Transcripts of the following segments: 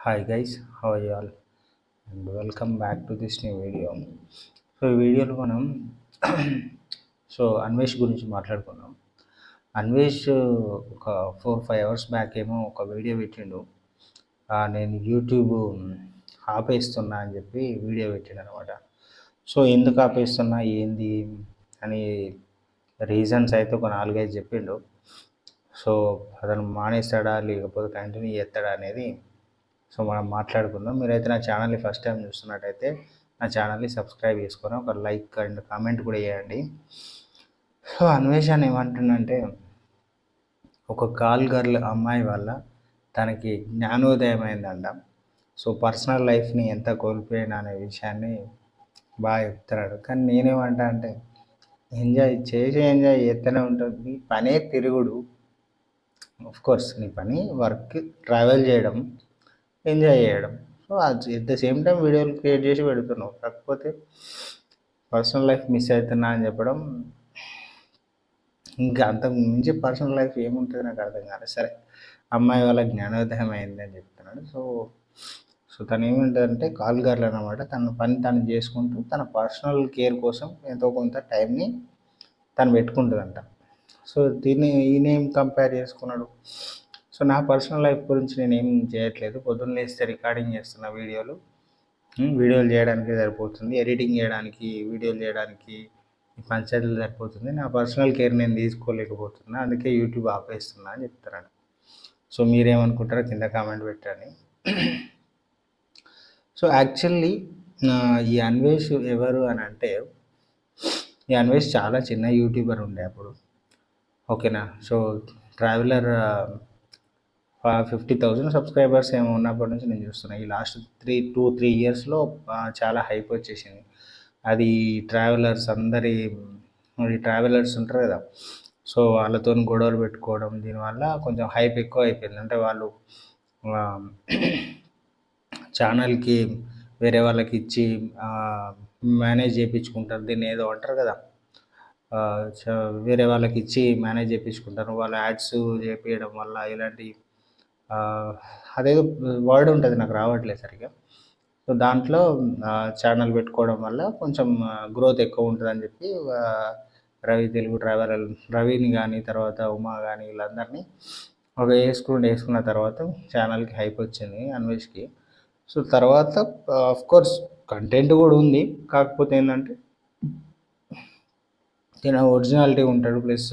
Hi guys how you all and welcome back to this new video so ఈ వీడియోలో మనం so Anvesh గురించి మాట్లాడుకున్నాం అన్వేష్ uh, ఒక ఫోర్ ఫైవ్ అవర్స్ బ్యాక్ ఏమో ఒక వీడియో పెట్టిండు. నేను యూట్యూబ్ ఆపేస్తున్నా అని చెప్పి వీడియో పెట్టిండు అనమాట సో ఎందుకు ఆపేస్తున్నా ఏంది అని రీజన్స్ అయితే ఒక నాలుగైదు చెప్పిండు. సో అతను మానేస్తాడా లేకపోతే కంటిన్యూ చేస్తాడా అనేది సో మనం మాట్లాడుకుందాం. మీరైతే నా ఛానల్ని ఫస్ట్ టైం చూస్తున్నట్టయితే నా ఛానల్ని సబ్స్క్రైబ్ చేసుకొని ఒక లైక్ అండ్ కామెంట్ కూడా చేయండి. సో అన్వేషణ ఏమంటుందంటే ఒక కాల్ గర్ల్ అమ్మాయి వల్ల తనకి జ్ఞానోదయం అయిందంట సో పర్సనల్ లైఫ్ని ఎంత కోల్పోయినా అనే విషయాన్ని బాగా చెప్తున్నాడు. కానీ నేనేమంటా అంటే ఎంజాయ్ చేసి ఎంజాయ్ చేస్తూనే ఉంటుంది నీ పనే తిరుగుడు. ఆఫ్ కోర్స్ నీ పని వర్క్ ట్రావెల్ చేయడం ఎంజాయ్ చేయడం. So at the same time వీడియోలు క్రియేట్ చేసి పెడుతున్నావు. కాకపోతే పర్సనల్ లైఫ్ మిస్ అవుతున్నా అని చెప్పడం ఇంకా అంతకు మించి పర్సనల్ లైఫ్ ఏముంటుంది నాకు అర్థం కాలేదు సరే అమ్మాయి వాళ్ళ జ్ఞానోదయం అయింది అని చెప్తున్నాడు. సో సో తను ఏమిటంటే కాల్ గర్ల్ అనమాట తన పని తను చేసుకుంటూ తన పర్సనల్ కేర్ కోసం ఎంతో కొంత టైంని తను పెట్టుకుంటుందంట. సో దీన్ని ఈయనేం కంపేర్ చేసుకున్నాడు. సో నా పర్సనల్ లైఫ్ గురించి నేను ఏం చేయట్లేదు. పొద్దున్న లేస్తే రికార్డింగ్ చేస్తున్న వీడియోలు వీడియోలు చేయడానికి సరిపోతుంది. ఎడిటింగ్ చేయడానికి వీడియోలు చేయడానికి పంచాయతీలు సరిపోతుంది. నా పర్సనల్ కేర్ నేను తీసుకోలేకపోతున్నా. అందుకే యూట్యూబ్ ఆపేస్తున్నా అని చెప్తున్నాను సో మీరేమనుకుంటారో కింద కామెంట్ పెట్టండి. సో యాక్చువల్లీ ఈ అన్వేష్ ఎవరు అని అంటే ఈ అన్వేష్ చాలా చిన్న యూట్యూబర్ ఉండే అప్పుడు. ఓకేనా? So traveller fifty thousand subscribers ఏమో ఉన్నప్పటి నుంచి నేను చూస్తున్నాను ఈ లాస్ట్ త్రీ టూ త్రీ ఇయర్స్లో చాలా హైప్ వచ్చేసింది. అది ట్రావెలర్స్ అందరి ఈ ట్రావెలర్స్ ఉంటారు కదా సో వాళ్ళతో గొడవలు పెట్టుకోవడం దీనివల్ల కొంచెం హైప్ ఎక్కువ అయిపోయింది. అంటే వాళ్ళు ఛానల్కి వేరే వాళ్ళకి ఇచ్చి మేనేజ్ చేయించుకుంటారు దీన్ని ఏదో అంటారు కదా చ- వేరే వాళ్ళకి ఇచ్చి మేనేజ్ చేయించుకుంటారు వాళ్ళ యాడ్స్ చేపించడం వల్ల ఇలాంటి అదేదో వర్డ్ ఉంటుంది నాకు రావట్లేదు సరిగా సో దాంట్లో ఛానల్ పెట్టుకోవడం వల్ల కొంచెం గ్రోత్ ఎక్కువ ఉంటుందని చెప్పి రవి తెలుగు ట్రావెల్ రవిని కానీ తర్వాత ఉమా కానీ వీళ్ళందరినీ ఒక వేసుకుని వేసుకున్న తర్వాత ఛానల్కి హైప్ వచ్చింది అన్వేష్కి. సో తర్వాత ఆఫ్కోర్స్ కంటెంట్ కూడా ఉంది. కాకపోతే ఏంటంటే తన ఒరిజినాలిటీ ఉంటాడు ప్లస్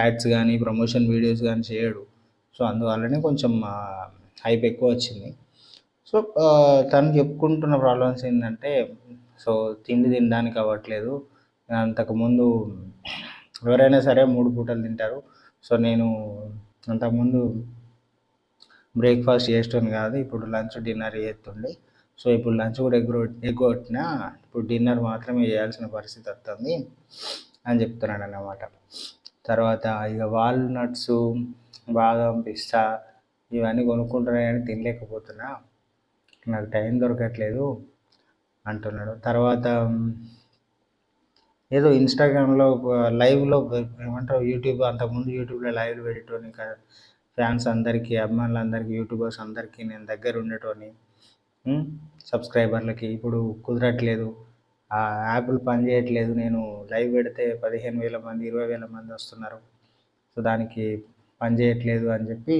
యాడ్స్ కానీ ప్రమోషన్ వీడియోస్ కానీ చేయడు. సో అందువల్లనే కొంచెం హైప్ ఎక్కువ వచ్చింది. సో తను చెప్పుకుంటున్న ప్రాబ్లమ్స్ ఏంటంటే సో తిండి తినడానికి అవ్వట్లేదు. అంతకుముందు ఎవరైనా సరే మూడు పూటలు తింటారు. సో నేను అంతకుముందు బ్రేక్ఫాస్ట్ చేస్తాను కాదు ఇప్పుడు లంచ్ డిన్నర్ చేస్తుండే. సో ఇప్పుడు లంచ్ కూడా ఎగ్గు ఎగ్గొట్టినా ఇప్పుడు డిన్నర్ మాత్రమే చేయాల్సిన పరిస్థితి వస్తుంది అని చెప్తున్నాడు అన్నమాట తర్వాత ఇక వాల్నట్స్ బాదం పిస్తా ఇవన్నీ కొనుక్కుంటున్నా కానీ తినలేకపోతున్నా. నాకు టైం దొరకట్లేదు అంటున్నాడు. తర్వాత ఏదో ఇన్స్టాగ్రామ్లో లైవ్లో ఏమంటారు యూట్యూబ్ అంతకుముందు యూట్యూబ్లో లైవ్లు పెట్టేటోని ఫ్యాన్స్ అందరికీ అభిమానులందరికీ యూట్యూబర్స్ అందరికీ నేను దగ్గర ఉండేటోని సబ్స్క్రైబర్లకి. ఇప్పుడు కుదరట్లేదు. ఆ యాప్లు పనిచేయట్లేదు నేను లైవ్ పెడితే పదిహేను వేల మంది ఇరవై వేల మంది వస్తున్నారు. సో దానికి పనిచేయట్లేదు అని చెప్పి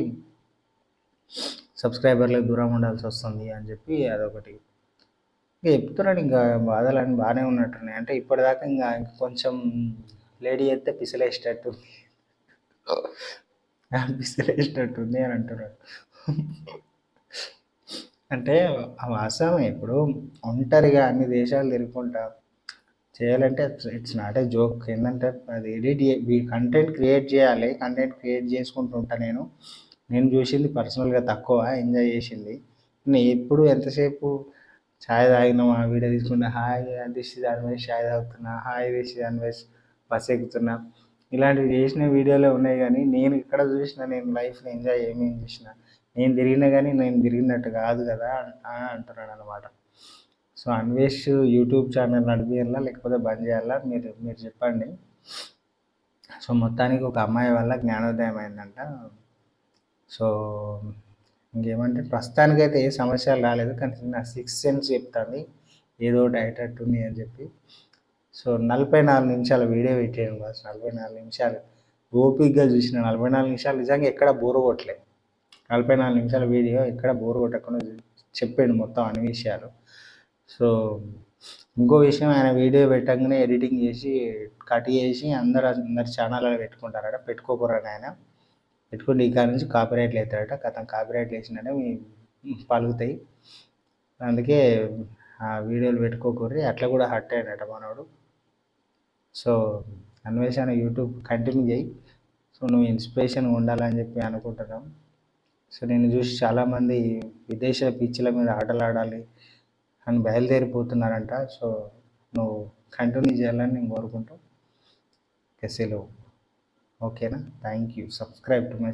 సబ్స్క్రైబర్లకు దూరం ఉండాల్సి వస్తుంది అని చెప్పి అదొకటి. ఇంకా చెప్తున్నాడు ఇంకా బాధలు అని బాగానే ఉన్నట్టున్నాయి. అంటే ఇప్పటిదాకా ఇంకా ఇంకా కొంచెం లేడీ అయితే పిసిలేసేటట్టు పిసిలేసేటట్టుంది అని అంటున్నాడు. అంటే ఆ వాస్తవమే ఇప్పుడు ఒంటరిగా అన్ని దేశాలు తిరుగుకుంటా చేయాలంటే ఇట్స్ నాట్ ఏ జోక్ ఏంటంటే అది ఎడిట్ కంటెంట్ క్రియేట్ చేయాలి. కంటెంట్ క్రియేట్ చేసుకుంటూ ఉంటా నేను. నేను చూసింది పర్సనల్గా తక్కువ ఎంజాయ్ చేసింది. నేను ఎప్పుడు ఎంతసేపు ఛాయ్ తాగినామా వీడియో తీసుకున్నా హాయ్ దిష్టి దాని అన్వేష్ ఛాయ్ తాగుతున్నా హాయ్ దిష్టి దాని అన్వేష్ బస్ ఎక్కుతున్నా. ఇలాంటివి చేసిన వీడియోలే ఉన్నాయి కానీ నేను ఇక్కడ చూసిన నేను లైఫ్ని ఎంజాయ్ ఏమేమి చేసిన. నేను తిరిగినా కానీ నేను తిరిగినట్టు కాదు కదా అని అంటున్నాడు అనమాట సో అన్వేష్ యూట్యూబ్ ఛానల్ నడిపియాలా లేకపోతే బంద్ చేయాలా? మీరు మీరు చెప్పండి. సో మొత్తానికి ఒక అమ్మాయి వల్ల జ్ఞానోదయం అయిందంట. సో ఇంకేమంటే ప్రస్తుతానికైతే ఏ సమస్యలు రాలేదు కానీ నా సిక్స్ సెన్స్ చెప్తాను ఏదో ఒకటి ఉంది అని చెప్పి. సో నలభై నాలుగు నిమిషాల వీడియో పెట్టాను బాస్ నలభై నాలుగు నిమిషాలు. ఓపిక్గా చూసిన నలభై నాలుగు నిమిషాలు నిజంగా ఎక్కడ బోర్ కొట్టలేదు నలభై నాలుగు నిమిషాల వీడియో ఎక్కడ బోర్ కొట్టకుండా చెప్పాడు మొత్తం అన్ని విషయాలు. సో ఇంకో విషయం ఆయన వీడియో పెట్టగానే ఎడిటింగ్ చేసి కట్ చేసి అందరు అందరి ఛానల్లో పెట్టుకుంటారట. పెట్టుకోకూడదు ఆయన. పెట్టుకుంటే ఈ కాడ నుంచి కాపీరైట్లు అవుతారట కథ కాపీరైట్లు వేసినట్టే పలుకుతాయి. అందుకే ఆ వీడియోలు పెట్టుకోకూరి అట్లా కూడా హట్ అయినట మనోడు. సో అన్వేషణ యూట్యూబ్ కంటిన్యూ చేయి. సో నువ్వు ఇన్స్పిరేషన్ ఉండాలని చెప్పి అనుకుంటున్నాం. సో నేను చూసి చాలామంది విదేశ పిచ్చిల మీద ఆటలు ఆడాలి అని బయలుదేరిపోతున్నారంట. సో నువ్వు కంటిన్యూ చేయాలని నేను కోరుకుంటూ సెలవు ఓకేనా? Thank you. Subscribe to my